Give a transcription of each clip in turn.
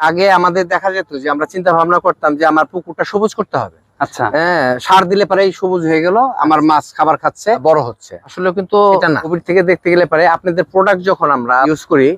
আগে আমাদের দেখা যেত যে আমরা চিন্তা ভাবনা করতাম যে আমার পুকুরটা সবুজ করতে হবে। আচ্ছা। হ্যাঁ সার দিলে পরে সবুজ হয়ে গেল আমার মাছ খাবার খাচ্ছে বড় হচ্ছে। আসলে কিন্তু কোভিড থেকে দেখতে গেলে পারে আপনাদের প্রোডাক্ট যখন আমরা ইউজ করি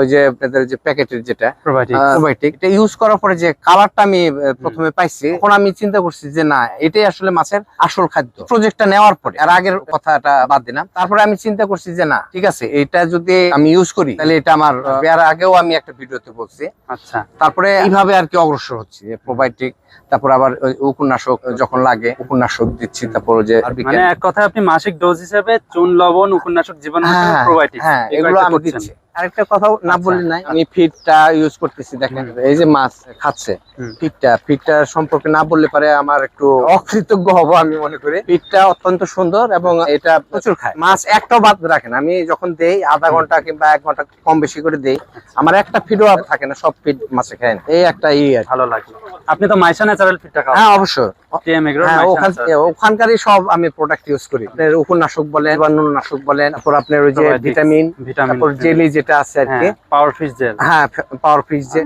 ওই যে আপনাদের যে প্যাকেটের যেটা প্রোবায়োটিক এটা ইউজ করার পরে যে কালারটা আমি প্রথমে পাইছি তখন আমি চিন্তা করছি যে না এটাই আসলে মাছের আসল খাদ্য। প্রজেক্টটা নেওয়ার পরে। আর আগের কথাটা বাদ দিলাম। তারপরে আমি চিন্তা করছি যে না ঠিক আছে এটা যদি আমি ইউজ করি তাহলে এটা আমার এর আগেও আমি একটা ভিডিওতে বলছি। আচ্ছা। তারপরে এইভাবে আর কি অগ্রসর হচ্ছে যে প্রোবায়োটিক তারপর আবার ওই উপন্যাসক যখন লাগে উপন্যাসক দিচ্ছি তারপর যে মানে এক কথা আপনি মাসিক ডোজ হিসেবে চুন লবণ উপন্যাসক জীবন হ্যাঁ, প্রোবায়োটিক হ্যাঁ এগুলো আমি দিচ্ছি। আরেকটা কথা না আচ্ছা। বললি নাই। আমি ফিডটা ইউজ করতেছি দেখেন এই যে মাছ খাচ্ছে। ফিডটা ফিডটা সম্পর্কে না বললে পারে আমার একটু অকৃতজ্ঞ হব আমি মনে করি। ফিডটা অত্যন্ত সুন্দর এবং এটা প্রচুর খায়। মাছ একটাও বাদ রাখেন আমি যখন দেই আধা ঘণ্টা কিংবা এক ঘণ্টা কম বেশি করে দেই আমার একটা ফিডও আর থাকে না সব ফিড মাছে খায় না। এই একটা ই ভালো লাগে। আপনি তো মাইশা ন্যাচারাল ফিটটা খাওয়া হ্যাঁ অবশ্যই। হ্যাঁ ওখান ওখানকারই সব আমি প্রোডাক্ট ইউজ করি। আপনার উপন্যাসক বলেন নুননাশক বলেন তারপর আপনার ওই যে ভিটামিন তারপর জেলি যেটা আছে আর কি। পাওয়ার ফিশ জেল হ্যাঁ পাওয়ার ফিশ যে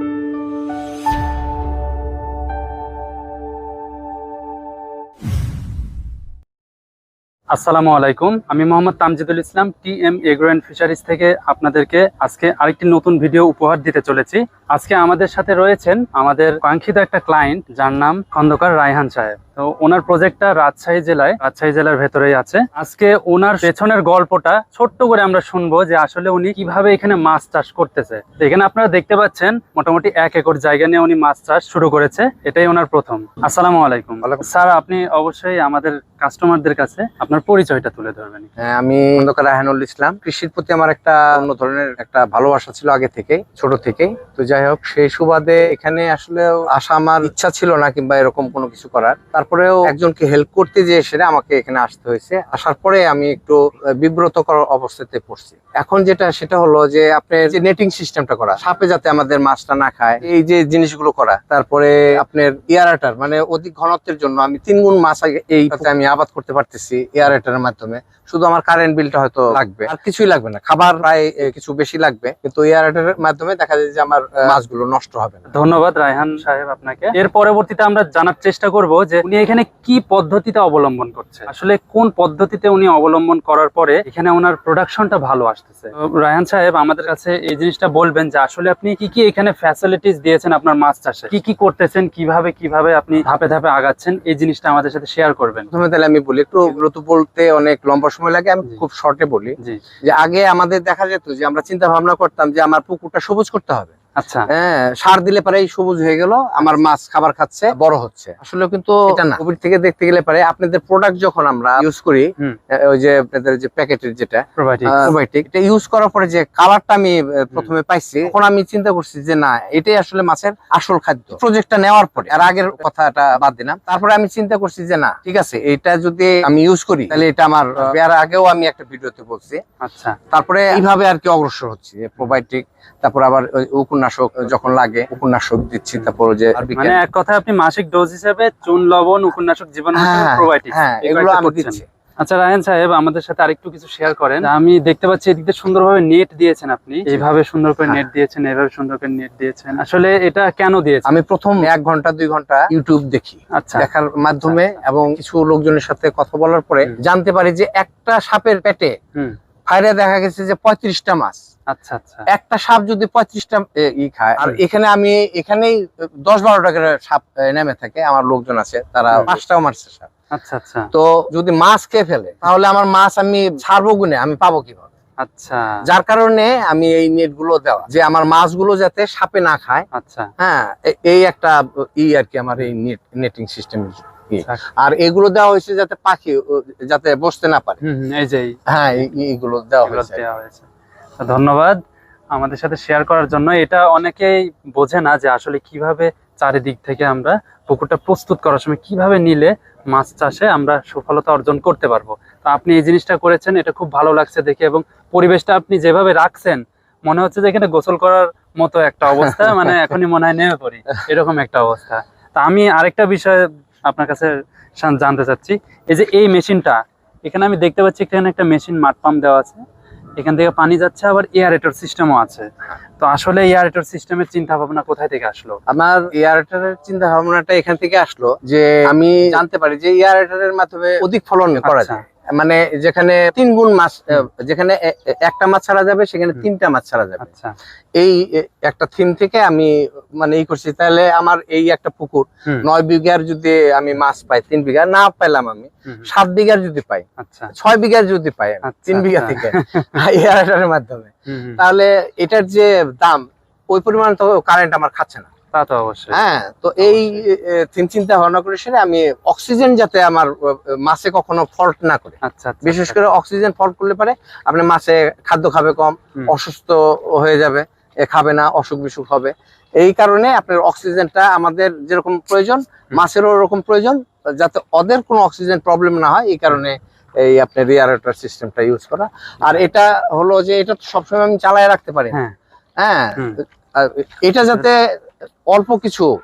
আসসালামু আলাইকুম। আমি Mohammad Tamjidul Islam T M agro and fisheries থেকে আপনাদেরকে আজকে আরেকটি নতুন ভিডিও উপহার দিতে চলেছি। আজকে আমাদের সাথে রয়েছেন আমাদের কাঙ্ক্ষিত একটা ক্লায়েন্ট যার নাম খন্দকার রায়হান সাহেব। তো ওনার প্রজেক্টটা রাজশাহী জেলায় রাজশাহী জেলার ভেতরেই আছে। আজকে ওনার পেছনের গল্পটা ছোট্ট করে আমরা শুনব যে আসলে উনি কীভাবে এখানে মাছ চাষ করতেছে। এখানে আপনারা দেখতে পাচ্ছেন মোটামুটি এক একর জায়গা নিয়ে উনি মাছ চাষ শুরু করেছে। এটাই ওনার প্রথম। আসসালামু আলাইকুম। স্যার আপনি অবশ্যই আমাদের কাস্টমারদের কাছে আপনার পরিচয়টা তুলে ধরবেন হ্যাঁ, আমি রাহানুল ইসলাম। কৃষির প্রতি আমার একটা অন্য ধরনের একটা ভালোবাসা ছিল আগে থেকেই ছোট থেকেই। তো যাই হোক সেই সুবাদে এখানে আসলে আসা আমার ইচ্ছা ছিল না কিংবা এরকম কোনো কিছু করার। তারপরেও একজনকে হেল্প করতে যে সেটা আমাকে এখানে আসতে হয়েছে। আসার পরে আমি একটু বিব্রতকর অবস্থাতে পড়ছি। এখন যেটা, সেটা হলো যে আপনার যে নেটিং সিস্টেমটা করা, সাপে যাতে আমাদের মাছটা না খায়, এই যে জিনিসগুলো করা, তারপরে আপনার এয়ারাটার মানে অধিক ঘনত্বের জন্য আমি তিন গুণ মাছ এইটাতে আমি আবাদ করতে পারতেছি এয়ারেটারের মাধ্যমে। শুধু আমার কারেন্ট বিলটা হয়তো লাগবে। আর কিছুই লাগবে না। খাবার প্রায় কিছু বেশি লাগবে। কিন্তু এয়ারেটারের মাধ্যমে দেখা যায় যে আমার মাছগুলো নষ্ট হবে না। ধন্যবাদ রায়হান সাহেব আপনাকে। এর পরবর্তীতে আমরা জানার চেষ্টা করব যে উনি এখানে কি পদ্ধতিতে অবলম্বন করছে? আসলে কোন পদ্ধতিতে উনি অবলম্বন করার পরে এখানে ওনার প্রোডাকশনটা ভালো আসতেছে? তো রায়হান সাহেব আমাদের কাছে এই জিনিসটা বলবেন যে আসলে আপনি কি কি এখানে ফ্যাসিলিটিস দিয়েছেন আপনার মাছ চাষে? কি কি করতেছেন? কীভাবে কীভাবে আপনি ধাপে ধাপে আগাচ্ছেন? এই জিনিসটা আমাদের সাথে শেয়ার করবেন। প্রথমে তাহলে আমি বলি একটু দ্রুত বলতে অনেক লম্বা সময় লাগে আমি খুব শর্টে বলি। যে আগে আমাদের দেখা যেত যে আমরা চিন্তা ভাবনা করতাম যে আমার পুকুরটা সবুজ করতে হবে। আচ্ছা। হ্যাঁ সার দিলে পরে সবুজ হয়ে গেল আমার মাছ খাবার খাচ্ছে বড় হচ্ছে। আসলে কিন্তু কোভিড থেকে দেখতে গেলে পারে আপনাদের প্রোডাক্ট যখন আমরা ইউজ করি ওই যে আপনাদের যে প্যাকেটের যেটা প্রোবায়োটিক এটা ইউজ করার পরে যে কালারটা আমি প্রথমে পাইছি তখন আমি চিন্তা করছি যে না এটাই আসলে মাছের আসল খাদ্য। প্রজেক্টটা নেওয়ার পরে আর আগের কথাটা বাদ দিলাম তারপরে আমি চিন্তা করছি যে না ঠিক আছে এটা যদি আমি ইউজ করি তাহলে এটা আমার আহ, এর আগেও আমি একটা ভিডিওতে বলছি। আচ্ছা। তারপরে এইভাবে আর কি অগ্রসর হচ্ছে প্রোবায়োটিক তারপর আবার ওই উপন্যাসক যখন লাগে উপন্যাসক দিচ্ছি তারপর যে মানে এক কথা আপনি মাসিক ডোজ হিসেবে চুন লবণ উপন্যাসক জীবাণু হ্যাঁ, হ্যাঁ এগুলো আমি দিচ্ছি। আচ্ছা রায়ন সাহেব আমাদের সাথে আরেকটু কিছু শেয়ার করেন। আমি দেখতে পাচ্ছি এদিকে সুন্দরভাবে নেট দিয়েছেন আপনি। এইভাবে সুন্দর করে হ্যাঁ। নেট দিয়েছেন এইভাবে সুন্দর করে নেট দিয়েছেন। আসলে এটা কেন দিয়েছেন? আমি প্রথম এক ঘণ্টা দুই ঘণ্টা ইউটিউব দেখি। আচ্ছা। দেখার মাধ্যমে এবং কিছু লোকজনের সাথে কথা বলার পরে জানতে পারি যে একটা সাপের পেটে হুম দেখা গেছে যে পঁয়ত্রিশটা মাছ। আচ্ছা আচ্ছা। একটা সাপ যদি পঁয়ত্রিশটা ই খায়। আর এখানে আমি এখানেই দশ বারোটা করে সাপ নেমে থাকে। আমার লোকজন আছে তারা পাঁচটাও মারছে সাপ। আচ্ছা আচ্ছা। তো যদি মাছ খেয়ে ফেলে তাহলে আমার মাছ আমি ছাড়বো গুনে আমি পাবো কীভাবে? আচ্ছা। যার কারণে আমি এই নেটগুলো দেওয়া যে আমার মাছগুলো যাতে সাপে না খায়। আচ্ছা। হ্যাঁ এই একটা ই আর কি আমার এই নেট নেটিং সিস্টেমের আচ্ছা। আর এগুলো দেওয়া হয়েছে যাতে পাখি যাতে বসতে না পারে। এই যে হ্যাঁ এইগুলো দেওয়া হয়েছে। ধন্যবাদ আমাদের সাথে শেয়ার করার জন্য। এটা অনেকেই বোঝে না যে আসলে কীভাবে চারিদিক থেকে আমরা পুকুরটা প্রস্তুত করার সময় কীভাবে নিলে মাছ চাষে আমরা সফলতা অর্জন করতে পারব। তো আপনি এই জিনিসটা করেছেন এটা খুব ভালো লাগছে দেখে এবং পরিবেশটা আপনি যেভাবে রাখছেন মনে হচ্ছে যে এখানে গোসল করার মতো একটা অবস্থা মানে এখনই মনে হয় নেমে পড়ি এরকম একটা অবস্থা। তা আমি আরেকটা বিষয় আপনার কাছে জানতে চাচ্ছি। এই যে এই মেশিনটা এখানে আমি দেখতে পাচ্ছি এখানে একটা মেশিন মাঠ পাম্প দেওয়া আছে। এখান থেকে পানি যাচ্ছে আবার এয়ারেটর সিস্টেমও আছে। তো আসলে এয়ারেটর সিস্টেমের চিন্তা ভাবনা কোথায় থেকে আসলো? আমার এয়ারেটরের চিন্তা ভাবনাটা এখান থেকে আসলো যে আমি জানতে পারি যে এয়ারেটরের মাধ্যমে অধিক ফলন করা আচ্ছা। যায়। মানে যেখানে তিন গুণ মাছ যেখানে একটা মাছ ছাড়া যাবে সেখানে তিনটা মাছ ছাড়া যাবে। আচ্ছা। এই একটা থিম থেকে আমি মানে এই করছি। তাহলে আমার এই একটা পুকুর নয় বিঘার যদি আমি মাছ পাই তিন বিঘা না পাইলাম আমি সাত বিঘার যদি পাই আচ্ছা। ছয় বিঘার যদি পাই আচ্ছা, তিন বিঘা। থেকে এয়ারটেলের মাধ্যমে। তাহলে এটার যে দাম ওই পরিমাণ তো কারেন্ট আমার খাচ্ছে না। তা তো অবশ্যই। হ্যাঁ তো এই চিন্তা ভাবনা করে সেটা আমি অক্সিজেন যাতে আমার মাছে কখনো ফল্ট না করে। আচ্ছা আচ্ছা, বিশেষ আচ্ছা। করে অক্সিজেন ফল্ট করলে পারে আপনার মাছে খাদ্য খাবে কম অসুস্থ হয়ে যাবে খাবে না অসুখ বিসুখ হবে। এই কারণে আপনার অক্সিজেনটা আমাদের যেরকম প্রয়োজন মাছেরও ওরকম প্রয়োজন যাতে ওদের কোনো অক্সিজেন প্রবলেম না হয় এই কারণে এই আপনার রিয়ারেটর সিস্টেমটা ইউজ করা। আর এটা হলো যে এটা তো সবসময় আমি চালায় রাখতে পারি হ্যাঁ। হ্যাঁ এটা যাতে অল্প কিছু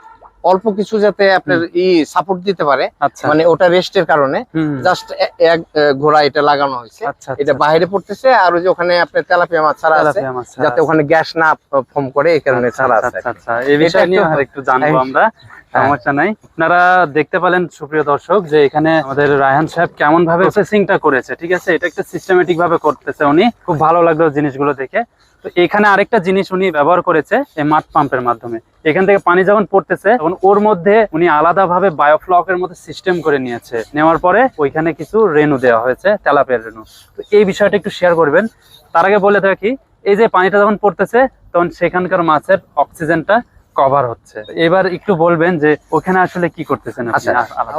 অল্প কিছু যাতে আপনার ই সাপোর্ট দিতে পারে। আচ্ছা। মানে ওটা রেস্টের কারণে। জাস্ট এক ঘোড়া এটা লাগানো হয়েছে। আচ্ছা এটা বাইরে পড়তেছে আর ওই যে ওখানে আপনার তেলাপিয়া মাছ ছাড়া আছে। যাতে ওখানে গ্যাস না ফর্ম করে এই কারণে আচ্ছা, ছাড়া আচ্ছা, আছে আচ্ছা, আচ্ছা। এই বিষয় নিয়ে একটু- আর একটু জানব। আমরা। সমস্যা নাই। আপনারা দেখতে পেলেন সুপ্রিয় দর্শক যে এখানে আমাদের রায়হান সাহেব কেমন ভাবে প্রসেসিংটা করেছে ঠিক আছে? এটা একটা সিস্টেমেটিক ভাবে করতেছে উনি। খুব ভালো লাগল জিনিসগুলো দেখে। তো এখানে আরেকটা জিনিস উনি ব্যবহার করেছে এই মাঠ পাম্পের মাধ্যমে। এখান থেকে পানি যখন পড়তেছে তখন ওর মধ্যে উনি আলাদাভাবে বায়োফ্লকের মধ্যে সিস্টেম করে নিয়েছে। নেওয়ার পরে ওইখানে কিছু রেনু দেওয়া হয়েছে তেলাপিয়ার রেনু তো এই বিষয়টা একটু শেয়ার করবেন। তার আগে বলে থাকি এই যে পানিটা যখন পড়তেছে তখন সেখানকার মাছের অক্সিজেনটা কভার হচ্ছে। এবার একটু বলবেন যে ওখানে আসলে কি করতেছেন আচ্ছা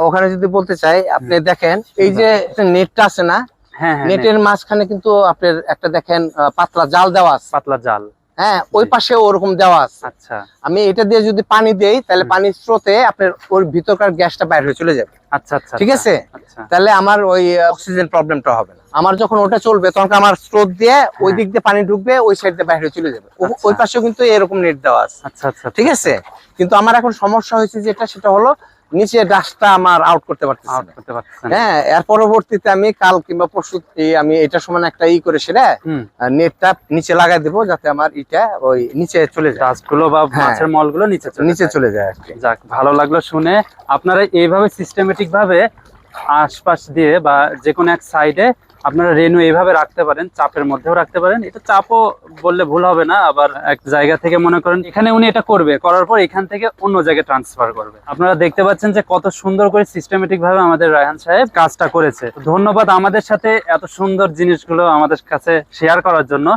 ওখানে যদি বলতে চাই আপনি দেখেন এই যে নেটটা আছে না হ্যাঁ হ্যাঁ নেটের মাঝখানে কিন্তু আপনার একটা দেখেন পাতলা জাল দেওয়া আছে। পাতলা জাল। হ্যাঁ ওই পাশে ওরকম দেওয়া আছে। আচ্ছা। আমি এটা দিয়ে যদি পানি দেই তাহলে পানির স্রোতে আপনার ওর ভিতরকার গ্যাসটা বাইরে হয়ে চলে যাবে। আচ্ছা আচ্ছা ঠিক আচ্ছা, আছে? আচ্ছা। তাহলে আমার ওই অক্সিজেন প্রবলেমটা হবে না। আমার যখন ওটা চলবে তখন আমার স্রোত দিয়ে ওই হ্যাঁ। দিক দিয়ে পানি ঢুকবে ওই সাইড দিয়ে বাইরে চলে যাবে। আচ্ছা। ওই পাশেও কিন্তু এরকম নেট দেওয়া আছে। আচ্ছা আচ্ছা। ঠিক আছে? কিন্তু আমার এখন সমস্যা হয়েছে যেটা সেটা হলো নিচে ডাস্টটা আমার আউট করতে পারতেছি আউট করতে পারতেছি হ্যাঁ এর পরবর্তীতে আমি কাল কিংবা পরশু আমি এটা সমান একটা ই করে সেটা নেটটা নিচে লাগাই দেবো যাতে আমার ইটা ওই নিচে চলে যায়। গাছগুলো গুলো বা হ্যাঁ। মাছের মলগুলো নিচে চলে নিচে চলে যায় আর কি। যাক ভালো লাগল শুনে। আপনারা এইভাবে সিস্টেমেটিক ভাবে আশপাশ দিয়ে বা যে কোনো এক সাইডে আপনারা রেনু এইভাবে রাখতে পারেন, চাপের মধ্যেও রাখতে পারেন। এটা চাপও বললে ভুল হবে না, আবার এক জায়গা থেকে মনে করেন এখানে উনি এটা করবে, করার পর এখান থেকে অন্য জায়গায় ট্রান্সফার করবে। আপনারা দেখতে পাচ্ছেন যে কত সুন্দর করে সিস্টেমেটিক ভাবে আমাদের রায়হান সাহেব কাজটা করেছে। ধন্যবাদ আমাদের সাথে এত সুন্দর জিনিসগুলো আমাদের কাছে শেয়ার করার জন্য।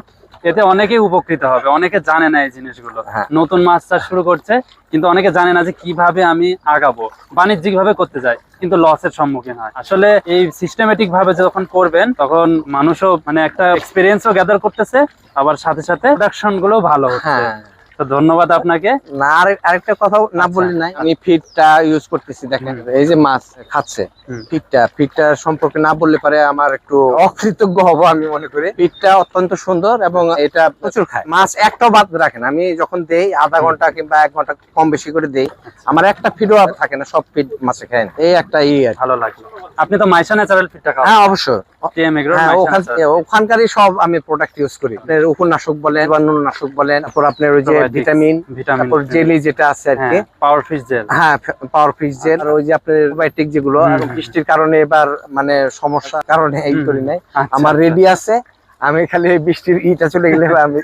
এতে অনেকেই উপকৃত হবে অনেকে জানে না এই জিনিসগুলো। হ্যাঁ। নতুন মাছ চাষ শুরু করছে কিন্তু অনেকে জানে না যে কীভাবে আমি আগাবো। বাণিজ্যিক ভাবে করতে যাই কিন্তু লসের সম্মুখীন হয়। আসলে এই সিস্টেমেটিক ভাবে যখন করবেন তখন মানুষও মানে একটা এক্সপিরিয়েন্সও গ্যাদার করতেছে আবার সাথে সাথে প্রোডাকশনগুলো ভালো হচ্ছে। হ্যাঁ। তো ধন্যবাদ আপনাকে। না আর আরেকটা কথা না আচ্ছা। বললি নাই আমি ফিডটা ইউজ করতেছি দেখেন এই যে মাছ খাচ্ছে। ফিডটা ফিডটা সম্পর্কে না বললে পারে আমার একটু অকৃতজ্ঞ হব আমি মনে করি। ফিডটা অত্যন্ত সুন্দর এবং এটা প্রচুর খায়। মাছ একটাও বাদ রাখেন আমি যখন দেই আধা ঘণ্টা কিংবা এক ঘণ্টা কম বেশি করে দেই আমার একটা ফিডও আর থাকে না সব ফিড মাছে খায় না। এই একটা ই ভালো লাগে। আপনি তো মাইশা ন্যাচারাল ফিটটা খাওয়া হ্যাঁ অবশ্যই। টিএম এগ্রো ওখান ওখানকারই সব আমি প্রোডাক্ট ইউজ করি। আপনার উপন্যাসক বলেন বা নাশক বলেন তারপর আপনার ওই যে ভিটামিন ভিটামিন তারপর জেলি যেটা আছে আর কি। পাওয়ার ফিশ জেল হ্যাঁ পাওয়ার ফিশ জেল আর ওই যে আপনার প্রোবায়োটিক যেগুলো হুম, আর হুম। বৃষ্টির কারণে এবার মানে সমস্যার কারণে এই করি। নাই। আচ্ছা, আমার আচ্ছা। রেডি আছে। আমি খালি বৃষ্টির ইটা চলে গেলে আমি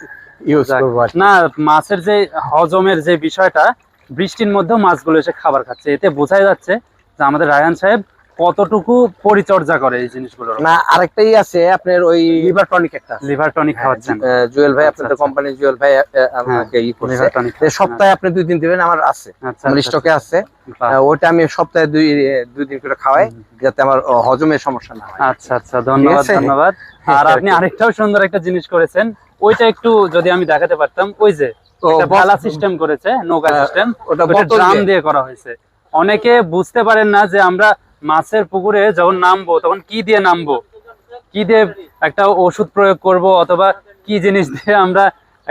ইউজ করব না মাছের যে হজমের যে বিষয়টা বৃষ্টির মধ্যেও মাছগুলো এসে খাবার খাচ্ছে। এতে বোঝাই যাচ্ছে যে আমাদের রায়হান সাহেব কতটুকু পরিচর্যা করে এই জিনিসগুলো না আরেকটাই আছে আপনার ওই লিভার টনিক একটা। লিভার টনিক খাওয়াচ্ছেন। জুয়েল ভাই আচ্ছা, আপনাদের আচ্ছা। কোম্পানির জুয়েল ভাই আমাকে ই করছে। সপ্তাহে আপনি দুই দিন দিবেন আমার আছে। আচ্ছা আমার স্টকে আছে। ওইটা আমি সপ্তাহে দুই দুই দিন করে খাওয়াই যাতে আমার হজমের সমস্যা না হয়। আচ্ছা আচ্ছা ধন্যবাদ ধন্যবাদ। আর আপনি আরেকটাও সুন্দর একটা জিনিস করেছেন ওইটা একটু যদি আমি দেখাতে পারতাম ওই যে বস- সিস্টেম করেছে নৌকা সিস্টেম ওটা ড্রাম। দিয়ে করা হয়েছে। অনেকে বুঝতে পারেন না যে আমরা মাছের পুকুরে যখন নামবো, তখন কি দিয়ে নামবো? কি দিয়ে একটা ওষুধ প্রয়োগ করব, অথবা কি জিনিস দিয়ে আমরা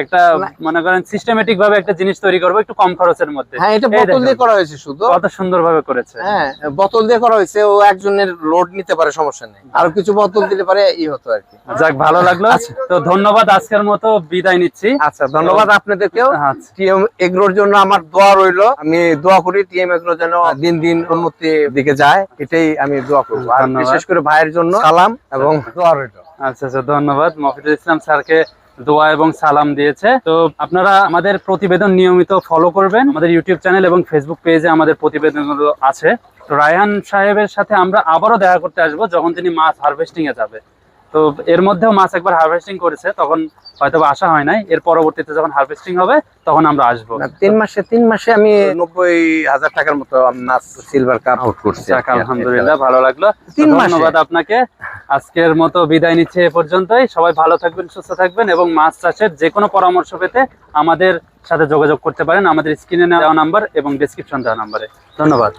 একটা মনে করেন সিস্টেমেটিক ভাবে একটা জিনিস তৈরি করব একটু কম খরচের মধ্যে। হ্যাঁ এটা বোতল দিয়ে করা হয়েছে শুধু। কত সুন্দর ভাবে করেছে। হ্যাঁ বোতল দিয়ে করা হয়েছে ও একজনের লোড নিতে পারে সমস্যা নেই। আর কিছু বোতল দিলে পারে ই হতো আর কি। যাক ভালো লাগল। তো ধন্যবাদ আজকের মতো বিদায় নিচ্ছি। আচ্ছা ধন্যবাদ আপনাদেরকেও। আচ্ছা। টিএম এগ্রোর জন্য আমার দোয়া রইল। আমি দোয়া করি টিএম এগ্রো যেন দিন দিন উন্নতির দিকে যায়। এটাই আমি দোয়া করব। আর বিশেষ করে ভাইয়ের জন্য সালাম। এবং দোয়া রইল। আচ্ছা আচ্ছা ধন্যবাদ। মফিদুল ইসলাম স্যারকে দোয়া এবং সালাম দিয়েছে। তো আপনারা আমাদের প্রতিবেদন নিয়মিত ফলো করবেন আমাদের ইউটিউব চ্যানেল এবং ফেসবুক পেজে আমাদের প্রতিবেদনগুলো আছে। তো রায়হান সাহেবের সাথে আমরা আবারও দেখা করতে আসব যখন তিনি মাছ হারভেস্টিং এ যাবে। তো এর মধ্যেও মাছ একবার হারভেস্টিং করেছে তখন হয়তো বা আসা হয় নাই। এর পরবর্তীতে যখন হারভেস্টিং হবে তখন আমরা আসব। তিন মাসে তিন মাসে আমি নব্বই হাজার টাকার মতো মাছ সিলভার কাপ আউট করছি আলহামদুলিল্লাহ ভালো লাগল। তিন ধন্যবাদ আপনাকে। আজকের মতো বিদায় নিচ্ছে এ পর্যন্তই। সবাই ভালো থাকবেন সুস্থ থাকবেন এবং মাছ চাষের যে কোনো পরামর্শ পেতে আমাদের সাথে যোগাযোগ করতে পারেন। আমাদের স্ক্রিনে দেওয়া নাম্বার এবং ডিসক্রিপশন দেওয়া নাম্বারে। ধন্যবাদ।